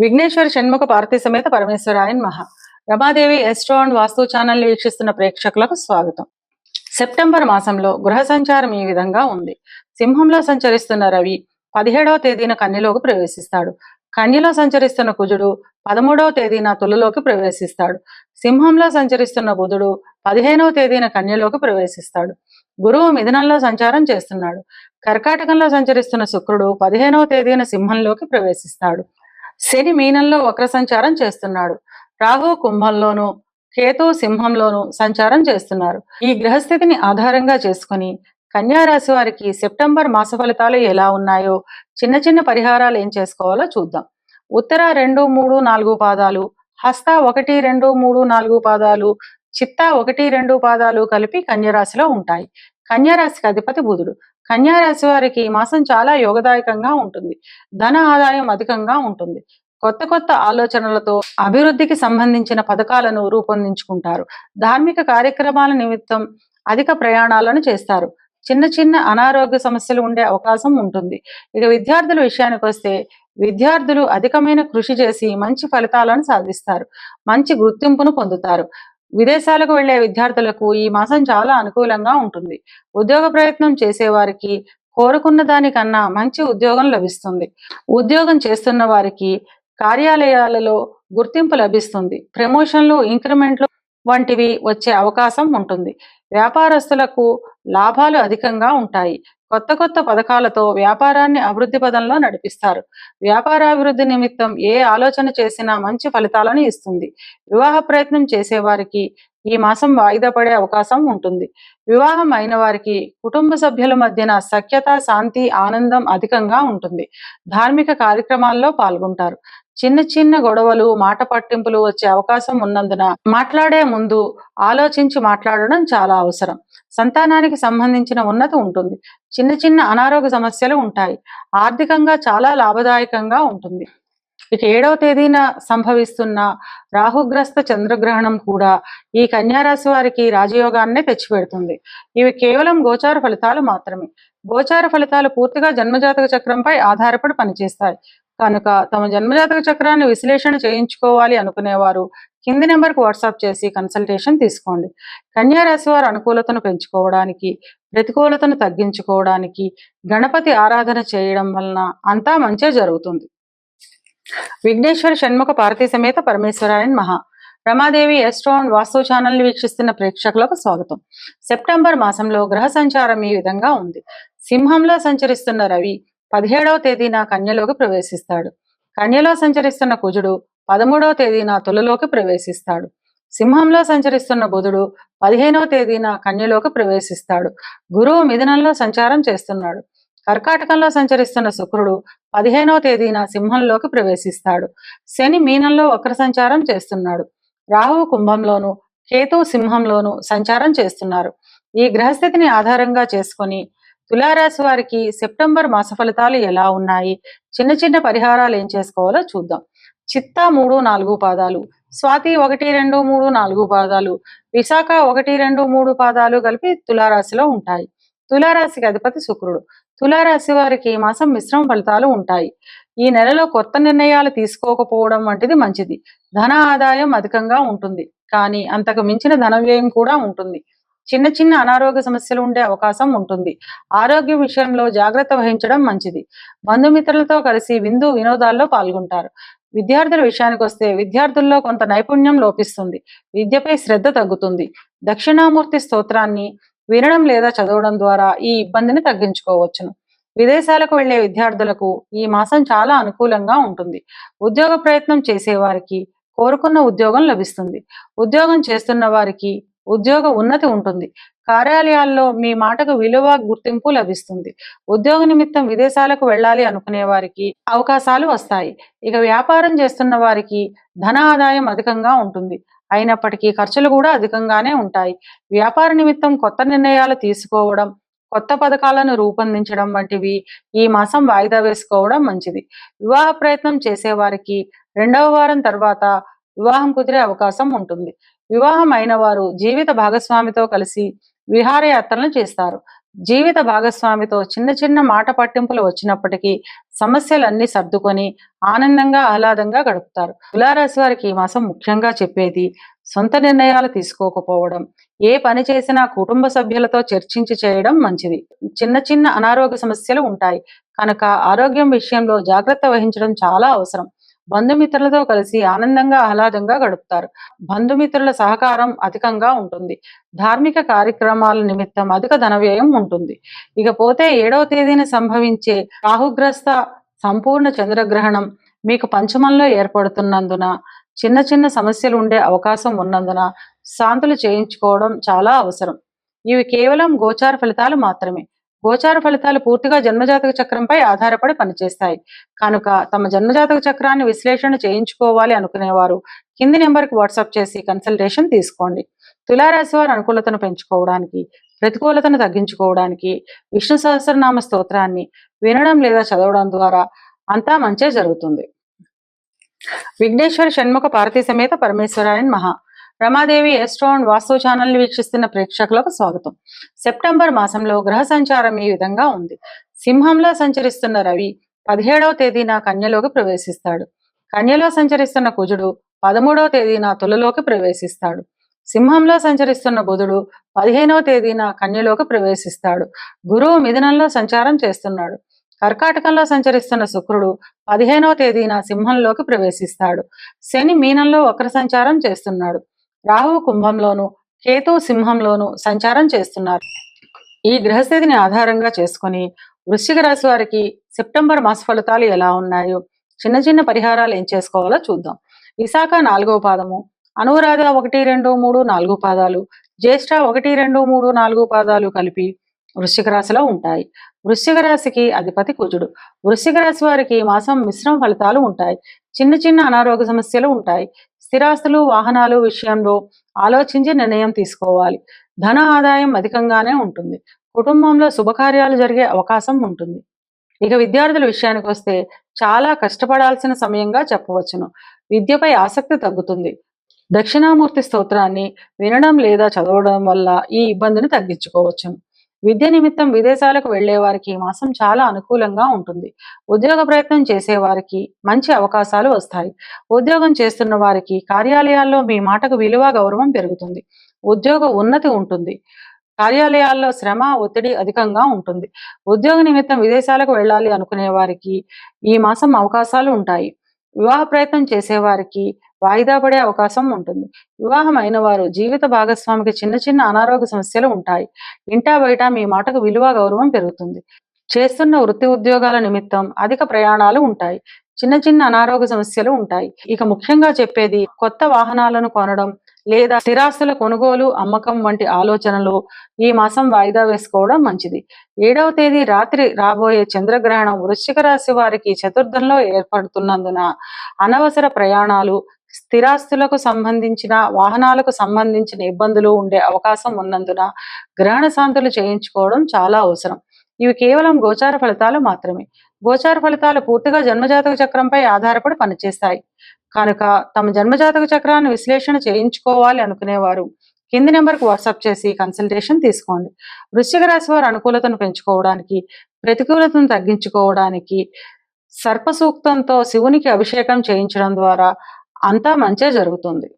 విఘ్నేశ్వర షణ్ముఖ పార్థి సమేత పరమేశ్వరాయన్ మహా. Ramadevi astro and vastu channel వీక్షిస్తున్న ప్రేక్షకులకు స్వాగతం. సెప్టెంబర్ మాసంలో గృహ సంచారం ఈ విధంగా ఉంది. సింహంలో సంచరిస్తున్న రవి పదిహేడవ తేదీన కన్యలోకి ప్రవేశిస్తాడు. కన్యలో సంచరిస్తున్న కుజుడు పదమూడవ తేదీన తులలోకి ప్రవేశిస్తాడు. సింహంలో సంచరిస్తున్న బుధుడు పదిహేనవ తేదీన కన్యలోకి ప్రవేశిస్తాడు. గురువు మిథునంలో సంచారం చేస్తున్నాడు. కర్కాటకంలో సంచరిస్తున్న శుక్రుడు పదిహేనవ తేదీన సింహంలోకి ప్రవేశిస్తాడు. శని మీనంలో వక్ర సంచారం చేస్తున్నాడు. రాహు కుంభంలోను కేతు సింహంలోను సంచారం చేస్తున్నారు. ఈ గ్రహస్థితిని ఆధారంగా చేసుకుని కన్యారాశి వారికి సెప్టెంబర్ మాస ఫలితాలు ఎలా ఉన్నాయో చిన్న చిన్న పరిహారాలు ఏం చేసుకోవాలో చూద్దాం. ఉత్తర రెండు మూడు నాలుగు పాదాలు హస్త ఒకటి రెండు మూడు నాలుగు పాదాలు చిత్త ఒకటి రెండు పాదాలు కలిపి కన్యరాశిలో ఉంటాయి. కన్యారాశికి అధిపతి బుధుడు. కన్యా రాశి వారికి ఈ మాసం చాలా యోగదాయకంగా ఉంటుంది. ధన ఆదాయం అధికంగా ఉంటుంది. కొత్త కొత్త ఆలోచనలతో అభివృద్ధికి సంబంధించిన పథకాలను రూపొందించుకుంటారు. ధార్మిక కార్యక్రమాల నిమిత్తం అధిక ప్రయాణాలను చేస్తారు. చిన్న చిన్న అనారోగ్య సమస్యలు ఉండే అవకాశం ఉంటుంది. ఇక విద్యార్థుల విషయానికి వస్తే విద్యార్థులు అధికమైన కృషి చేసి మంచి ఫలితాలను సాధిస్తారు. మంచి గుర్తింపును పొందుతారు. విదేశాలకు వెళ్ళే విద్యార్థులకు ఈ మాసం చాలా అనుకూలంగా ఉంటుంది. ఉద్యోగ ప్రయత్నం చేసేవారికి కోరుకున్న దానికన్నా మంచి ఉద్యోగం లభిస్తుంది. ఉద్యోగం చేస్తున్న వారికి కార్యాలయాలలో గుర్తింపు లభిస్తుంది. ప్రమోషన్లు ఇంక్రిమెంట్లు వంటివి వచ్చే అవకాశం ఉంటుంది. వ్యాపారస్తులకు లాభాలు అధికంగా ఉంటాయి. కొత్త కొత్త పథకాలతో వ్యాపారాన్ని అభివృద్ధి పదంలో నడిపిస్తారు. వ్యాపారాభివృద్ధి నిమిత్తం ఏ ఆలోచన చేసినా మంచి ఫలితాలను ఇస్తుంది. వివాహ ప్రయత్నం చేసేవారికి ఈ మాసం వాయిదా పడే అవకాశం ఉంటుంది. వివాహం అయిన వారికి కుటుంబ సభ్యుల మధ్యన సఖ్యత శాంతి ఆనందం అధికంగా ఉంటుంది. ధార్మిక కార్యక్రమాల్లో పాల్గొంటారు. చిన్న చిన్న గొడవలు మాట పట్టింపులు వచ్చే అవకాశం ఉన్నందున మాట్లాడే ముందు ఆలోచించి మాట్లాడడం చాలా అవసరం. సంతానానికి సంబంధించిన ఉన్నతి ఉంటుంది. చిన్న చిన్న అనారోగ్య సమస్యలు ఉంటాయి. ఆర్థికంగా చాలా లాభదాయకంగా ఉంటుంది. ఇక ఏడవ తేదీన సంభవిస్తున్న రాహుగ్రస్త చంద్రగ్రహణం కూడా ఈ కన్యారాశి వారికి రాజయోగాన్నే తెచ్చిపెడుతుంది. ఇవి కేవలం గోచార ఫలితాలు మాత్రమే. గోచార ఫలితాలు పూర్తిగా జన్మజాతక చక్రంపై ఆధారపడి పనిచేస్తాయి. కనుక తమ జన్మజాతక చక్రాన్ని విశ్లేషణ చేయించుకోవాలి అనుకునేవారు కింది నెంబర్కి వాట్సాప్ చేసి కన్సల్టేషన్ తీసుకోండి. కన్యారాశి వారు అనుకూలతను పెంచుకోవడానికి ప్రతికూలతను తగ్గించుకోవడానికి గణపతి ఆరాధన చేయడం వలన అంతా మంచే జరుగుతుంది. విఘ్నేశ్వర షణ్ముఖ పార్వతీ సమేత పరమేశ్వరాయన్ మహా రమాదేవి ఎస్ట్రో వాస్తు ఛానల్ వీక్షిస్తున్న ప్రేక్షకులకు స్వాగతం. సెప్టెంబర్ మాసంలో గ్రహ సంచారం ఈ విధంగా ఉంది. సింహంలో సంచరిస్తున్న రవి పదిహేడవ తేదీన కన్యలోకి ప్రవేశిస్తాడు. కన్యలో సంచరిస్తున్న కుజుడు పదమూడవ తేదీన తులలోకి ప్రవేశిస్తాడు. సింహంలో సంచరిస్తున్న బుధుడు పదిహేనవ తేదీన కన్యలోకి ప్రవేశిస్తాడు. గురువు మిథునంలో సంచారం చేస్తున్నాడు. కర్కాటకంలో సంచరిస్తున్న శుక్రుడు పదిహేనవ తేదీన సింహంలోకి ప్రవేశిస్తాడు. శని మీనంలో వక్ర సంచారం చేస్తున్నాడు. రాహువు కుంభంలోను కేతు సింహంలోను సంచారం చేస్తున్నారు. ఈ గ్రహస్థితిని ఆధారంగా చేసుకొని తులారాశి వారికి సెప్టెంబర్ మాస ఫలితాలు ఎలా ఉన్నాయి? చిన్న చిన్న పరిహారాలు ఏం చేసుకోవాలో చూద్దాం. చిత్తా మూడు నాలుగు పాదాలు స్వాతి ఒకటి రెండు మూడు నాలుగు పాదాలు విశాఖ ఒకటి రెండు మూడు పాదాలు కలిపి తులారాశిలో ఉంటాయి. తులారాశికి అధిపతి శుక్రుడు. తులారాశి వారికి ఈ మాసం మిశ్రమ ఫలితాలు ఉంటాయి. ఈ నెలలో కొత్త నిర్ణయాలు తీసుకోకపోవడం వంటిది మంచిది. ధన ఆదాయం అధికంగా ఉంటుంది. కానీ అంతకు మించిన ధన వ్యయం కూడా ఉంటుంది. చిన్న చిన్న అనారోగ్య సమస్యలు ఉండే అవకాశం ఉంటుంది. ఆరోగ్య విషయంలో జాగ్రత్త వహించడం మంచిది. బంధుమిత్రులతో కలిసి విందు వినోదాల్లో పాల్గొంటారు. విద్యార్థుల విషయానికి వస్తే విద్యార్థుల్లో కొంత నైపుణ్యం లోపిస్తుంది. విద్యపై శ్రద్ధ తగ్గుతుంది. దక్షిణామూర్తి స్తోత్రాన్ని వినడం లేదా చదవడం ద్వారా ఈ ఇబ్బందిని తగ్గించుకోవచ్చును. విదేశాలకు వెళ్ళే విద్యార్థులకు ఈ మాసం చాలా అనుకూలంగా ఉంటుంది. ఉద్యోగ ప్రయత్నం చేసేవారికి కోరుకున్న ఉద్యోగం లభిస్తుంది. ఉద్యోగం చేస్తున్న వారికి ఉద్యోగ ఉన్నతి ఉంటుంది. కార్యాలయాల్లో మీ మాటకు విలువ గుర్తింపు లభిస్తుంది. ఉద్యోగ నిమిత్తం విదేశాలకు వెళ్ళాలి అనుకునే వారికి అవకాశాలు వస్తాయి. ఇక వ్యాపారం చేస్తున్న వారికి ధన ఆదాయం అధికంగా ఉంటుంది. అయినప్పటికీ ఖర్చులు కూడా అధికంగానే ఉంటాయి. వ్యాపార నిమిత్తం కొత్త నిర్ణయాలు తీసుకోవడం కొత్త పథకాలను రూపొందించడం వంటివి ఈ మాసం వాయిదా వేసుకోవడం మంచిది. వివాహ ప్రయత్నం చేసేవారికి రెండవ వారం తర్వాత వివాహం కుదిరే అవకాశం ఉంటుంది. వివాహం అయిన వారు జీవిత భాగస్వామితో కలిసి విహారయాత్రలను చేస్తారు. జీవిత భాగస్వామితో చిన్న చిన్న మాట పట్టింపులు వచ్చినప్పటికీ సమస్యలన్నీ సర్దుకొని ఆనందంగా ఆహ్లాదంగా గడుపుతారు. తులారాశి వారికి ఈ మాసం ముఖ్యంగా చెప్పేది సొంత నిర్ణయాలు తీసుకోకపోవడం ఏ పని చేసినా కుటుంబ సభ్యులతో చర్చించి చేయడం మంచిది. చిన్న చిన్న అనారోగ్య సమస్యలు ఉంటాయి. కనుక ఆరోగ్యం విషయంలో జాగ్రత్త వహించడం చాలా అవసరం. బంధుమిత్రులతో కలిసి ఆనందంగా ఆహ్లాదంగా గడుపుతారు. బంధుమిత్రుల సహకారం అధికంగా ఉంటుంది. ధార్మిక కార్యక్రమాల నిమిత్తం అధిక ధన వ్యయం ఉంటుంది. ఇకపోతే ఏడవ తేదీన సంభవించే రాహుగ్రస్త సంపూర్ణ చంద్రగ్రహణం మీకు పంచమంలో ఏర్పడుతున్నందున చిన్న చిన్న సమస్యలు ఉండే అవకాశం ఉన్నందున శాంతులు చేయించుకోవడం చాలా అవసరం. ఇవి కేవలం గోచార ఫలితాలు మాత్రమే. గోచార ఫలితాలు పూర్తిగా జన్మజాతక చక్రంపై ఆధారపడి పనిచేస్తాయి. కనుక తమ జన్మజాతక చక్రాన్ని విశ్లేషణ చేయించుకోవాలి అనుకునేవారు. కింది నెంబర్కి వాట్సాప్ చేసి కన్సల్టేషన్ తీసుకోండి. తులారాశి వారి అనుకూలతను పెంచుకోవడానికి ప్రతికూలతను తగ్గించుకోవడానికి విష్ణు సహస్రనామ స్తోత్రాన్ని వినడం లేదా చదవడం ద్వారా అంతా మంచే జరుగుతుంది. విఘ్నేశ్వర షణ్ముఖ పార్వతీ సమేత పరమేశ్వరాయన్ మహా. రమాదేవి ఎస్ట్రోన్ వాస్తు ఛానల్ వీక్షిస్తున్న ప్రేక్షకులకు స్వాగతం. సెప్టెంబర్ మాసంలో గ్రహ సంచారం ఈ విధంగా ఉంది. సింహంలో సంచరిస్తున్న రవి పదిహేడవ తేదీన కన్యలోకి ప్రవేశిస్తాడు. కన్యలో సంచరిస్తున్న కుజుడు పదమూడవ తేదీన తులలోకి ప్రవేశిస్తాడు. సింహంలో సంచరిస్తున్న బుధుడు పదిహేనవ తేదీన కన్యలోకి ప్రవేశిస్తాడు. గురువు మిథునంలో సంచారం చేస్తున్నాడు. కర్కాటకంలో సంచరిస్తున్న శుక్రుడు పదిహేనవ తేదీన సింహంలోకి ప్రవేశిస్తాడు. శని మీనంలో వక్ర సంచారం చేస్తున్నాడు. రాహువు కుంభంలోను కేతు సింహంలోను సంచారం చేస్తున్నారు. ఈ గ్రహస్థితిని ఆధారంగా చేసుకుని వృశ్చిక రాశి వారికి సెప్టెంబర్ మాస ఫలితాలు ఎలా ఉన్నాయో చిన్న చిన్న పరిహారాలు ఏం చేసుకోవాలో చూద్దాం. విశాఖ నాలుగవ పాదము అనురాధ ఒకటి రెండు మూడు నాలుగు పాదాలు జ్యేష్ఠ ఒకటి రెండు మూడు నాలుగు పాదాలు కలిపి వృశ్చిక రాశిలో ఉంటాయి. వృశ్చిక రాశికి అధిపతి కుజుడు. వృశ్చిక రాశి వారికి మాసం మిశ్రమ ఫలితాలు ఉంటాయి. చిన్న చిన్న అనారోగ్య సమస్యలు ఉంటాయి. స్థిరాస్తులు వాహనాలు విషయంలో ఆలోచించి నిర్ణయం తీసుకోవాలి. ధన ఆదాయం అధికంగానే ఉంటుంది. కుటుంబంలో శుభకార్యాలు జరిగే అవకాశం ఉంటుంది. ఇక విద్యార్థుల విషయానికి వస్తే చాలా కష్టపడాల్సిన సమయంగా చెప్పవచ్చును. విద్యపై ఆసక్తి తగ్గుతుంది. దక్షిణామూర్తి స్తోత్రాన్ని వినడం లేదా చదవడం వల్ల ఈ ఇబ్బందిని తగ్గించుకోవచ్చును. విద్య నిమిత్తం విదేశాలకు వెళ్ళే వారికి ఈ మాసం చాలా అనుకూలంగా ఉంటుంది. ఉద్యోగ ప్రయత్నం చేసే వారికి మంచి అవకాశాలు వస్తాయి. ఉద్యోగం చేస్తున్న వారికి కార్యాలయాల్లో మీ మాటకు విలువ గౌరవం పెరుగుతుంది. ఉద్యోగ ఉన్నతి ఉంటుంది. కార్యాలయాల్లో శ్రమ ఒత్తిడి అధికంగా ఉంటుంది. ఉద్యోగ నిమిత్తం విదేశాలకు వెళ్ళాలి అనుకునే వారికి ఈ మాసం అవకాశాలు ఉంటాయి. వివాహ ప్రయత్నం చేసేవారికి వాయిదా పడే అవకాశం ఉంటుంది. వివాహం అయిన వారు జీవిత భాగస్వామికి చిన్న చిన్న అనారోగ్య సమస్యలు ఉంటాయి. ఇంటా బయట మీ మాటకు విలువ గౌరవం పెరుగుతుంది. చేస్తున్న వృత్తి ఉద్యోగాల నిమిత్తం అధిక ప్రయాణాలు ఉంటాయి. చిన్న చిన్న అనారోగ్య సమస్యలు ఉంటాయి. ఇక ముఖ్యంగా చెప్పేది కొత్త వాహనాలను కొనడం లేదా స్థిరాస్తుల కొనుగోలు అమ్మకం వంటి ఆలోచనలు ఈ మాసం వాయిదా వేసుకోవడం మంచిది. ఏడవ తేదీ రాత్రి రాబోయే చంద్రగ్రహణం వృశ్చిక రాశి వారికి చతుర్థంలో ఏర్పడుతున్నందున అనవసర ప్రయాణాలు స్థిరాస్తులకు సంబంధించిన వాహనాలకు సంబంధించిన ఇబ్బందులు ఉండే అవకాశం ఉన్నందున గ్రహణ శాంతులు చేయించుకోవడం చాలా అవసరం. ఇవి కేవలం గోచార ఫలితాలు మాత్రమే. గోచార ఫలితాలు పూర్తిగా జన్మజాతక చక్రంపై ఆధారపడి పనిచేస్తాయి. కనుక తమ జన్మజాతక చక్రాన్ని విశ్లేషణ చేయించుకోవాలి అనుకునేవారు. కింది నెంబర్కి వాట్సాప్ చేసి కన్సల్టేషన్ తీసుకోండి. వృశ్చిక రాశి వారి అనుకూలతను పెంచుకోవడానికి ప్రతికూలతను తగ్గించుకోవడానికి సర్పసూక్తంతో శివునికి అభిషేకం చేయించడం ద్వారా అంతా మంచే జరుగుతుంది.